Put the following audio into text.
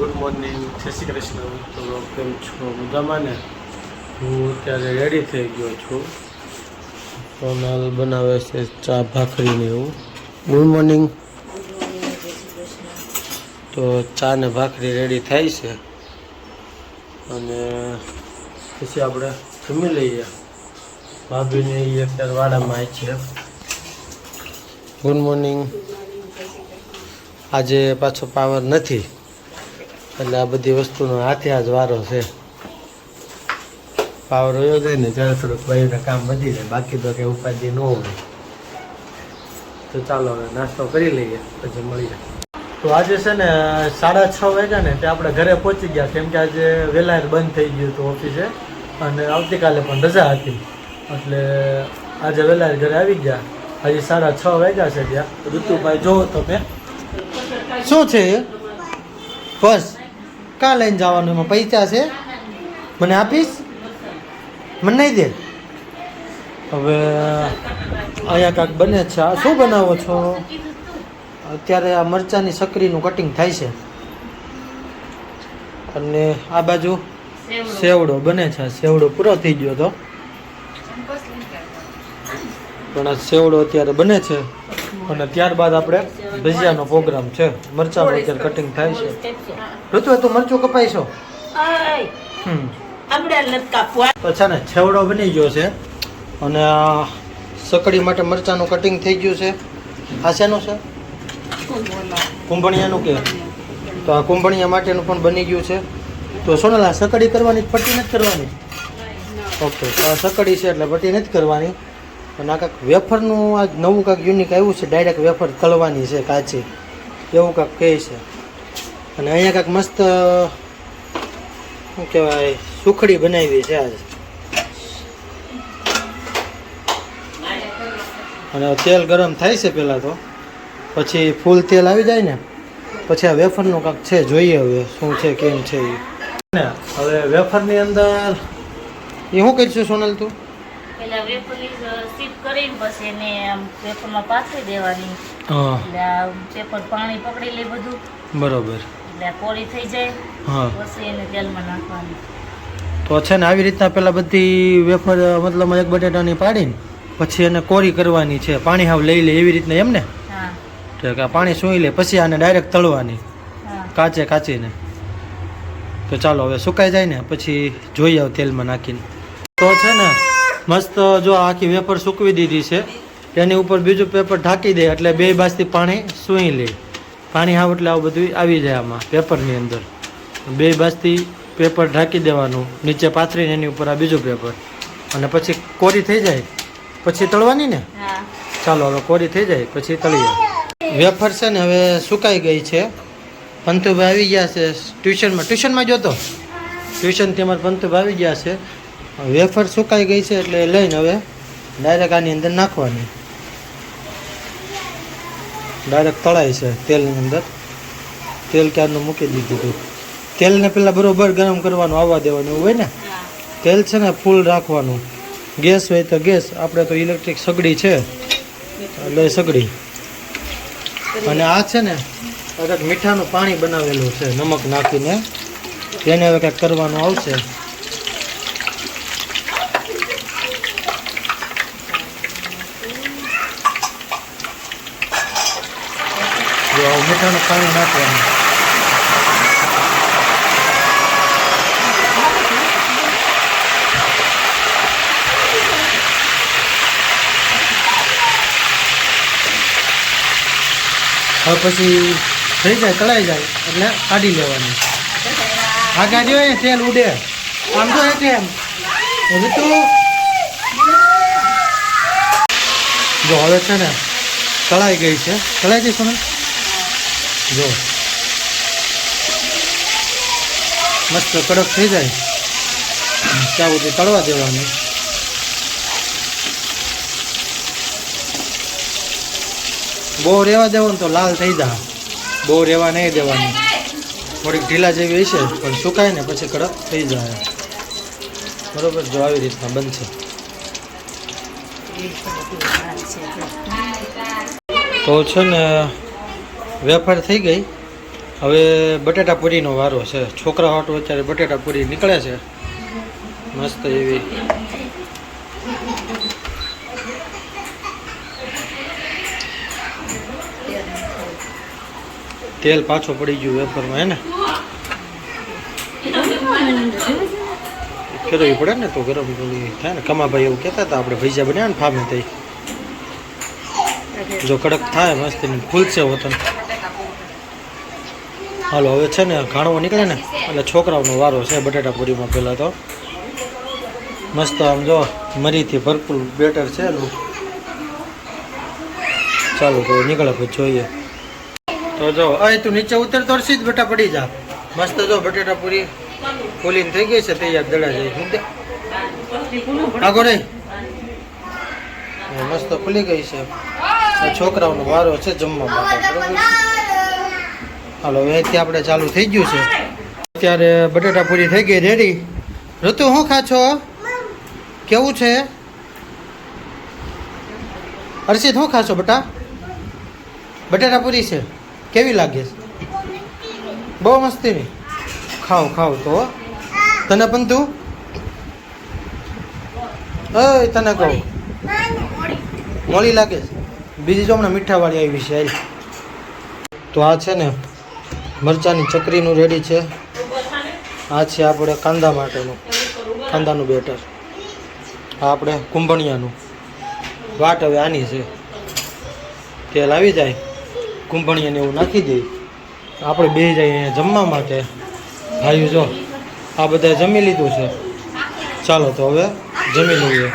Good morning Shri Krishna. તો કેમ છો? મજામાં ને? હું અત્યારે રેડી થઈ ગયો છું. સોનલ બનાવે છે ચા ભાખરીને એવું. Good morning. તો ચા ને ભાખરી રેડી થાય છે. અને પછી આપણે જમી લઈએ. ભાભીને એ અત્યારે વાડામાં આવી છે. Good morning. આજે પાછો પાવર નથી. એટલે આ બધી વસ્તુનો હાથે જ વારો છે. પાવર રહ્યો જાય ને ત્યારે થોડુંક ભાઈને કામ વધી જાય. બાકી તો કંઈ ઉપાધિ ન હોય. તો ચાલો હવે નાસ્તો કરી લઈએ, પછી મળીએ તો આજે છે ને, સાડા છ વાગ્યા ને તે આપણે ઘરે પહોંચી ગયા. કેમ કે આજે વહેલા બંધ થઈ ગયું હતું ઓફિસે. અને આવતીકાલે પણ રજા હતી. એટલે આજે વહેલા ઘરે આવી ગયા. હજી સાડા છ વાગ્યા છે ત્યાં. ઋતુભાઈ, જોવો તમે. શું છે બસ. કા લઈને જવાનું? એમાં પૈસા છે? મને આપીશ? મને નહીં દે. હવે અહીંયા કાંક બને છે. આ શું બનાવો છો? અત્યારે આ મરચાંની સકરીનું કટિંગ થાય છે. અને આ બાજુ સેવડો. બને છે. સેવડો પૂરો થઈ ગયો તો. પણ આ સેવડો અત્યારે બને છે. અને ત્યારબાદ આપણે ભજીયાનો પ્રોગ્રામ છે. મરચાનું અત્યારે કટિંગ થાય છે. ઋતુ તું મરચું કપાઈશો? છો તો છે ને છેવડો બની ગયો છે. અને સકડી માટે મરચાનું કટિંગ થઈ ગયું છે. આ શેનું છે? કુંભણિયાનું કે? તો આ કુંભણિયા માટેનું પણ બની ગયું છે. તો સોનલ આ સકડી કરવાની પટ્ટી નથી કરવાની? ઓકે તો આ સકડી છે એટલે પટ્ટી નથી કરવાની. અને આ કાંક વેફરનું, આ નવું કાંક યુનિક આવ્યું છે ડાયરેક્ટ વેફર તળવાની છે, કાચી. એવું કાંક કહે છે. અને અહીંયા કાંક મસ્ત, શું કહેવાય, સુખડી બનાવી છે આજ. અને તેલ ગરમ થાય છે પહેલાં તો. પછી ફૂલ તેલ આવી જાય ને, પછી આ વેફરનું કાંક છે, જોઈએ હવે શું છે, કેમ છે એ હવે વેફરની અંદર એ શું કહીશું સોનલ તું? પેલા વેફરની સીપ કરીને પછી એને આમ પેપરમાં પાથરી દેવાની. એટલે આ પેપર પાણી પકડી લે બધું. બરોબર. એટલે કોળી થઈ જાય. પછી એને તેલમાં નાખવાની. તો છે ને આવી રીતના પહેલાં બધી વેફર મતલબ એક બટેટાની પાડીને પછી એને કોરી કરવાની છે. પાણી હાવ લઈ લે એવી રીતના એમ ને? તો કે પાણી સૂઈ લે પછી આને ડાયરેક્ટ તળવાની. કાચે કાચીને. તો ચાલો હવે સુકાઈ જાય ને પછી જોઈ આવ તેલમાં નાખીને. તો છે ને મસ્ત જો આખી વેફર સૂકવી દીધી છે. તેની ઉપર બીજું પેપર ઢાંકી દે એટલે બે બાજથી પાણી સૂઈ લે. પાણી હાવ એટલે આવું બધું આવી જાય આમાં પેપરની અંદર. બે બાજથી પેપર ઢાંકી દેવાનું. નીચે પાથરીને એની ઉપર આ બીજું પેપર. અને પછી કોરી થઈ જાય. પછી તળવાની ને? ચાલો હવે કોરી થઈ જાય પછી તળી વેફર છે ને હવે સુકાઈ ગઈ છે. પંથુભાઈ આવી ગયા છે ટ્યુશનમાં. ટ્યુશનમાં જોતો ટ્યુશનથી અમારે પંથુભાઈ આવી ગયા છે. વેફર સુકાઈ ગઈ છે એટલે લઈને હવે ડાયરેક્ટ આની અંદર નાખવાની. ડાયરેક્ટ તળાય છે તેલની અંદર. તેલ ક્યારનું મૂકી દીધું હતું. તેલને પહેલાં બરોબર ગરમ કરવાનું આવવા દેવાનું એવું હોય ને? તેલ છે ને ફૂલ રાખવાનું. ગેસ હોય તો ગેસ આપણે તો ઇલેક્ટ્રિક સગડી છે. એટલે સગડી. અને આ છે ને અગર મીઠાનું પાણી બનાવેલું છે નમક નાખીને. તેને હવે કંઈક કરવાનું આવશે. મીઠાનું પાણી નાખવાનું હવે પછી થઈ જાય તળાઈ જાય, એટલે કાઢી લેવાની. આગળ જો એ તેલ ઉડે. આમ તો એટલે એમ. હવે તો જો હવે છે ને તળાઈ ગઈ છે. તળાઈ જઈશું સોનલ? જો. મસ્ત કડક થઈ જાય. ત્યાં સુધી તળવા દેવાનું. બહુ રહેવા દેવાનું તો લાલ થઈ જા. બહુ રહેવા નહીં દેવાનું. થોડીક ઢીલા જેવી હશે પણ સુકાય ને પછી કડક થઈ જાય. બરોબર જો આવી રીતના બનશે. તો છે ને વેફર થઈ ગઈ. હવે બટેટા પૂરીનો વારો છે. છોકરા હાટું અત્યારે બટેટા પૂરી નીકળે છે. મસ્ત એવી. તેલ પાછો પડી ગયું વેફરમાં, હે ને? પડે ને તો ગરમ થાય ને. કમાભાઈ એવું કહેતા હતા, આપણે ભૈજા બન્યા ને ફામે થઈ જો કડક થાય મસ્ત એની ફૂલશે વતન. હાલો, હવે છે ને ઘાણવો નીકળે ને, એટલે છોકરાઓનો વારો છે, બટેટાપુરીમાં પહેલાં તો. મસ્ત આમ જો, મરીથી ભરપૂર બેટર છે એનું. ચાલો, તો નીકળે પછી જોઈએ. તો જો અય તું નીચે ઉતર તો જ બેટા પડી જા. મસ્ત જો બટેટા પૂરી ફૂલીને થઈ ગઈ છે, તૈયાર દડા જાય દે નહીં. મસ્ત ફૂલી ગઈ છે. આ છોકરાઓનો વારો છે જમવા માટે. બરોબર? હાલો અહીંથી આપણે ચાલુ થઈ ગયું છે. અત્યારે બટેટા પૂરી થઈ ગઈ, રેડી. ઋતુ, શું ખા છો કેવું છે? અર્ષિત શું ખાશો બટા? બટેટા પૂરી છે. કેવી લાગે છે? બહુ મસ્તીની ખાવ ખાવ તો. તને પણ તું? અય તને કહું. મોડી લાગે છે. બીજી જો હમણાં મીઠાવાળી આવી છે. તો આ છે ને મરચાની ચકરીનું રેડી છે. આ છે આપણે કાંદા માટેનું. કાંદાનું બેટર. આપણે કુંભણિયાનું. વાટ હવે આની છે. તેલ આવી જાય. કુંભણિયાને એવું નાખી દઈએ આપણે બે જઈએ અહીંયા જમવા માટે. ભાઈ જો, આ બધા જમી લીધું છે. ચાલો તો હવે જમી લઈએ.